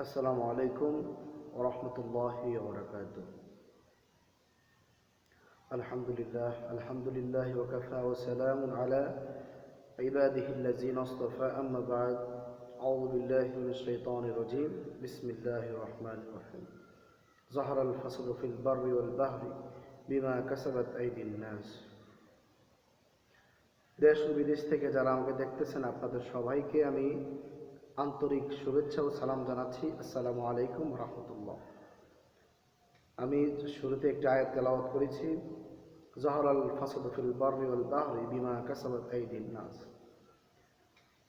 السلام عليكم ورحمة الله وبركاته الحمد لله الحمد لله وكفى وسلام على عباده الذين اصطفى أما بعد أعوذ بالله من الشيطان الرجيم بسم الله الرحمن الرحيم ظهر الفساد في البر والبحر بما كسبت أيدي الناس দেশ ও বিদেশ থেকে যারা আমাকে দেখতেছেন আপনাদের সবাইকে আমি আন্তরিক শুভেচ্ছা ও সালাম জানাচ্ছি। আসসালামু আলাইকুম রহমতুল্লাহ। আমি শুরুতে একটি আয়াত তেলাওয়াত করেছি, জহর আল ফাসাদ বাহরি বিমা কাসাবাত আইদিন নাস।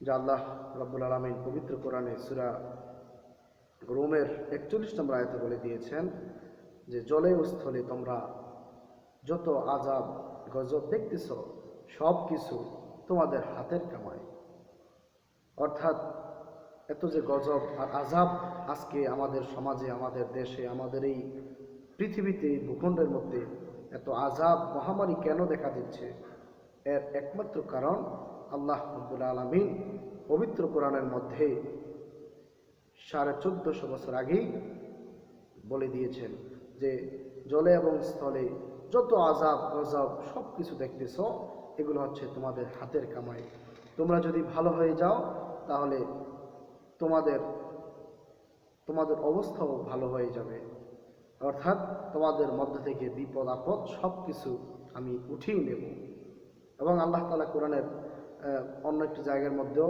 যা আল্লাহ রাব্বুল আলামিন পবিত্র কোরআনে সুরা রোমের একচল্লিশ নম্বর আয়াতে বলে দিয়েছেন যে, জলে ও স্থলে তোমরা যত আজাব গজব দেখতেছ সব কিছু তোমাদের হাতের কামাই অর্থাৎ এত যে গজব আর আজাব আজকে আমাদের সমাজে, আমাদের দেশে, আমাদের এই পৃথিবীতে, এই ভূখণ্ডের মধ্যে এত আজাব মহামারী কেন দেখা দিচ্ছে? এর একমাত্র কারণ আল্লাহ রব্বুল আলমিন পবিত্র কোরআনের মধ্যে সাড়ে চোদ্দশো বছর আগেই বলে দিয়েছেন যে, জলে এবং স্থলে যত আজাব গজব সব কিছু দেখতেছ, এগুলো হচ্ছে তোমাদের হাতের কামাই। তোমরা যদি ভালো হয়ে যাও, তাহলে তোমাদের তোমাদের অবস্থাও ভালো হয়ে যাবে। অর্থাৎ তোমাদের মধ্যে থেকে বিপদ, আপদ সব কিছু আমি উঠিয়ে নেব। এবং আল্লাহ তালা কোরআনের অন্য একটি জায়গার মধ্যেও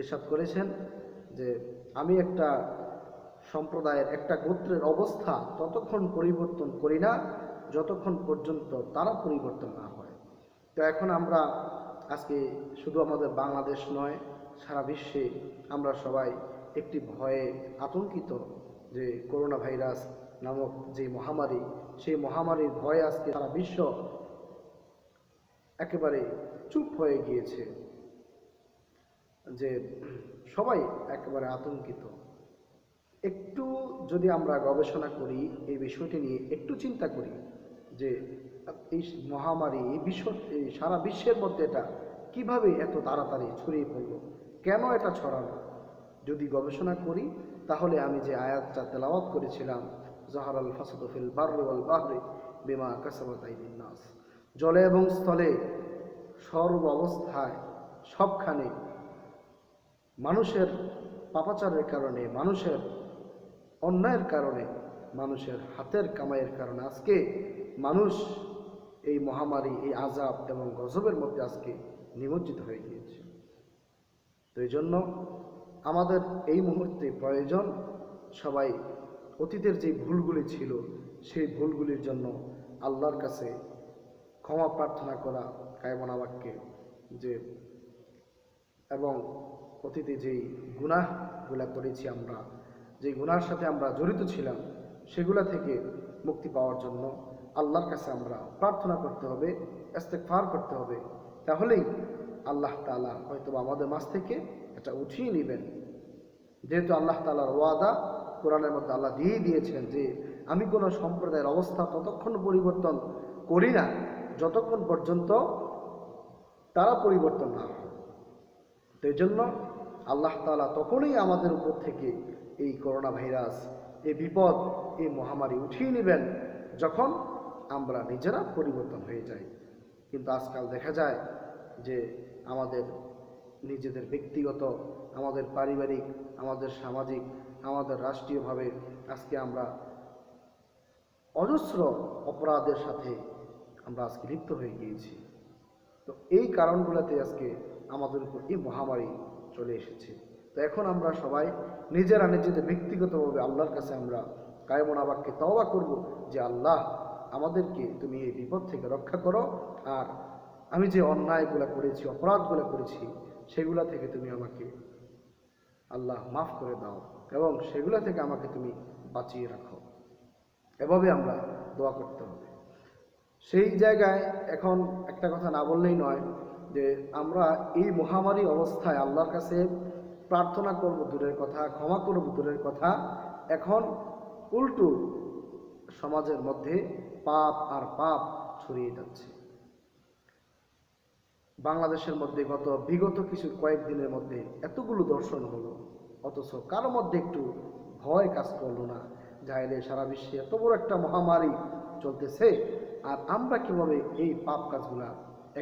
এসব করেছেন যে, আমি একটা সম্প্রদায়ের, একটা গোত্রের অবস্থা ততক্ষণ পরিবর্তন করি না, যতক্ষণ পর্যন্ত তারা পরিবর্তন না হয়। তো এখন আমরা আজকে শুধু আমাদের বাংলাদেশ নয় সারা বিশ্বে আমরা সবাই একটি ভয়ে আতঙ্কিত যে করোনা ভাইরাস নামক যে মহামারী, সেই মহামারীর ভয়ে আজকে সারা বিশ্ব একেবারে চুপ হয়ে গিয়েছে যে সবাই একেবারে আতঙ্কিত। একটু যদি আমরা গবেষণা করি, এই বিষয়টি নিয়ে একটু চিন্তা করি যে এই মহামারী বিশ্ব সারা বিশ্বের মধ্যে এটা কীভাবে এত তাড়াতাড়ি ছড়িয়ে পড়ল? কেন এটা ছড়ালো? যদি গবেষণা করি, তাহলে আমি যে আয়াতটা তেলাওয়াত করেছিলাম, জাহার আল ফাসাদুফিল বার্রি ওয়াল বাহরি বিমা কাসাবাত আইদিন নাস। জলে এবং স্থলে সর্ব অবস্থায় সবখানে মানুষের পাপাচারের কারণে, মানুষের অন্যায়ের কারণে, মানুষের হাতের কামাইয়ের কারণে আজকে মানুষ এই মহামারী, এই আজাব এবং গজবের মধ্যে আজকে নিমজ্জিত হয়ে গিয়েছে। তো এই জন্য আমাদের এই মুহূর্তে প্রয়োজন সবাই অতীতের যে ভুলগুলি ছিল, সেই ভুলগুলির জন্য আল্লাহর কাছে ক্ষমা প্রার্থনা করা কায়মনা বাক্যে যে, এবং অতীতে যেই গুনাহগুলা করেছি আমরা যে গুনার সাথে আমরা জড়িত ছিলাম, সেগুলা থেকে মুক্তি পাওয়ার জন্য আল্লাহর কাছে আমরা প্রার্থনা করতে হবে, ইস্তেগফার করতে হবে। তাহলেই আল্লাহ তাআলা হয়তো আমাদের মাঝ থেকে এটা উঠিয়ে নেবেন। যেহেতু আল্লাহ তাআলার ওয়াদা কোরআনের মধ্যে আল্লাহ দিয়ে দিয়েছেন যে, আমি কোনো সম্প্রদায়ের অবস্থা ততক্ষণ পরিবর্তন করি না, যতক্ষণ পর্যন্ত তারা পরিবর্তন না হয়। তো এই জন্য আল্লাহ তালা তখনই আমাদের উপর থেকে এই করোনা ভাইরাস এই বিপদ, এই মহামারী উঠিয়ে নেবেন যখন আমরা নিজেরা পরিবর্তন হয়ে যাই। কিন্তু আজকাল দেখা যায় যে আমাদের নিজেদের ব্যক্তিগত, আমাদের পারিবারিক, আমাদের সামাজিক, আমাদের রাষ্ট্রীয়ভাবে আজকে আমরা অজস্র অপরাধের সাথে আমরা আজকে লিপ্ত হয়ে গিয়েছি। তো এই কারণগুলোতে আজকে আমাদের উপর এই মহামারী চলে এসেছে। তো এখন আমরা সবাই নিজেরা নিজেদের ব্যক্তিগতভাবে আল্লাহর কাছে আমরা কায়মনা বাক্যে তওবা করব যে, আল্লাহ, আমাদেরকে তুমি এই বিপদ থেকে রক্ষা করো আর আমি যে অন্যায়গুলো করেছি, অপরাধগুলো করেছি, সেগুলা থেকে তুমি আমাকে আল্লাহ মাফ করে দাও এবং সেগুলা থেকে আমাকে তুমি বাঁচিয়ে রাখো। এভাবে আমরা দোয়া করতে হবে। সেই জায়গায় এখন একটা কথা না বললেই নয় যে আমরা এই মহামারী অবস্থায় আল্লাহর কাছে প্রার্থনা করব দূরের কথা, ক্ষমা করব দূরের কথা। এখন উল্টো সমাজের মধ্যে পাপ আর পাপ ছড়িয়ে যাচ্ছে। বাংলাদেশের মধ্যে গত বিগত কিছু কয়েকদিনের মধ্যে এতগুলো দর্শন হলো, অথচ কারও মধ্যে একটু ভয় কাজ করল না। যাইলে সারা বিশ্বে এত বড় একটা মহামারী চলতেছে, আর আমরা কীভাবে এই পাপ কাজগুলা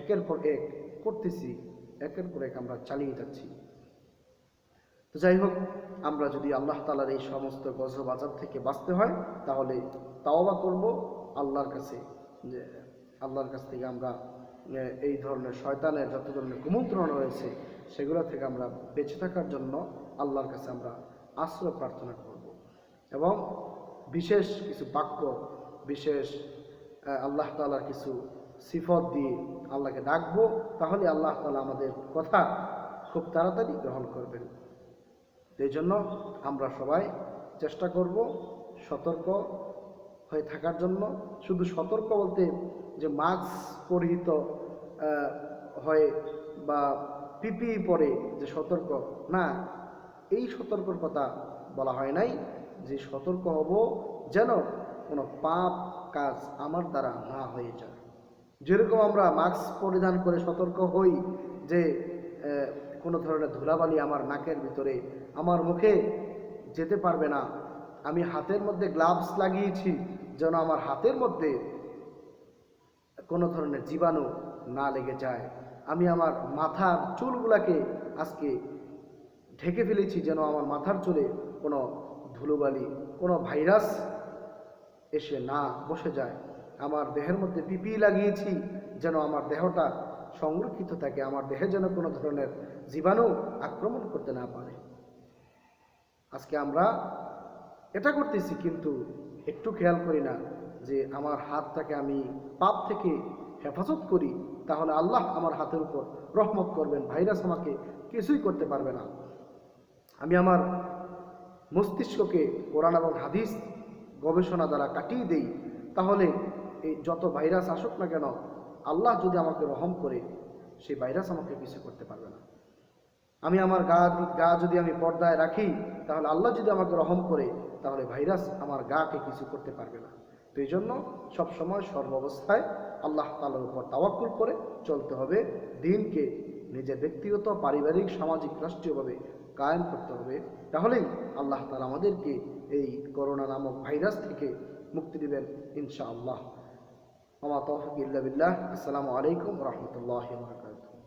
একের পর এক করতেছি, একের পর এক আমরা চালিয়ে যাচ্ছি। তো যাই হোক, আমরা যদি আল্লাহ তালার এই সমস্ত গজব আজাব থেকে বাঁচতে হয়, তাহলে তাওবা করব আল্লাহর কাছে, যে আল্লাহর কাছ থেকে আমরা এই ধরনের শয়তানের যত ধরনের কুমন্ত্রণ রয়েছে, সেগুলো থেকে আমরা বেঁচে থাকার জন্য আল্লাহর কাছে আমরা আশ্রয় প্রার্থনা করব। এবং বিশেষ কিছু বাক্য, বিশেষ আল্লাহ তালার কিছু সিফত দিয়ে আল্লাহকে ডাকবো, তাহলে আল্লাহ তালা আমাদের কথা খুব তাড়াতাড়ি গ্রহণ করবেন। এই জন্য আমরা সবাই চেষ্টা করব সতর্ক হয়ে থাকার জন্য। শুধু সতর্ক বলতে যে মাস্ক পরিহিত হয় বা পিপি পরে যে সতর্ক, না, এই সতর্কর কথা বলা হয় নাই যে সতর্ক হব যেন কোনো পাপ কাজ আমার দ্বারা না হয়ে যায়। যেরকম আমরা মাস্ক পরিধান করে সতর্ক হই যে কোনো ধরনের ধুলাবালি আমার নাকের ভিতরে, আমার মুখে যেতে পারবে না, আমি হাতের মধ্যে গ্লাভস লাগিয়েছি যেন আমার হাতের মধ্যে কোনো ধরনের জীবাণু না লেগে যায়। আমি আমার মাথার চুলগুলাকে আজকে ঢেকে ফেলেছি যেন আমার মাথার চুলে কোনো ধুলোবালি, কোনো ভাইরাস এসে না বসে যায়। আমার দেহের মধ্যে পিপি লাগিয়েছি যেন আমার দেহটা সংরক্ষিত থাকে। আমার দেহে যেন কোনো ধরনের জীবাণু আক্রমণ করতে না পারে। আজকে আমরা এটা করতেছি কিন্তু একটু খেয়াল করি না। যে আমার হাতটাকে আমি পাপ থেকে হেফাজত করি, তাহলে আল্লাহ আমার হাতের উপর রহমত করবেন। ভাইরাস আমাকে কিছুই করতে পারবে না। আমি আমার মস্তিষ্ককে কোরআন এবং হাদিস গবেষণা দ্বারা কাটিয়ে দেই, তাহলে এই যত ভাইরাস আসুক না কেন, আল্লাহ যদি আমাকে রহম করে, সেই ভাইরাস আমাকে কিছু করতে পারবে না। আমি আমার গা গা যদি আমি পর্দায় রাখি, তাহলে আল্লাহ যদি আমাকে রহম করে, তাহলে ভাইরাস আমার গাকে কিছু করতে পারবে না। তো এই জন্য সবসময় সর্বাবস্থায় আল্লাহ তালার উপর তাওয়াক্কুল করে চলতে হবে। দিনকে নিজের ব্যক্তিগত, পারিবারিক, সামাজিক, রাষ্ট্রীয়ভাবে কায়েম করতে হবে। তাহলেই আল্লাহ তালা আমাদেরকে এই করোনা নামক ভাইরাস থেকে মুক্তি দিবেন ইনশাআল্লাহ। আমা তৌফিক ইল্লা বিল্লাহ। আসসালামু আলাইকুম রহমতুল্লাহ বরকাতুহ।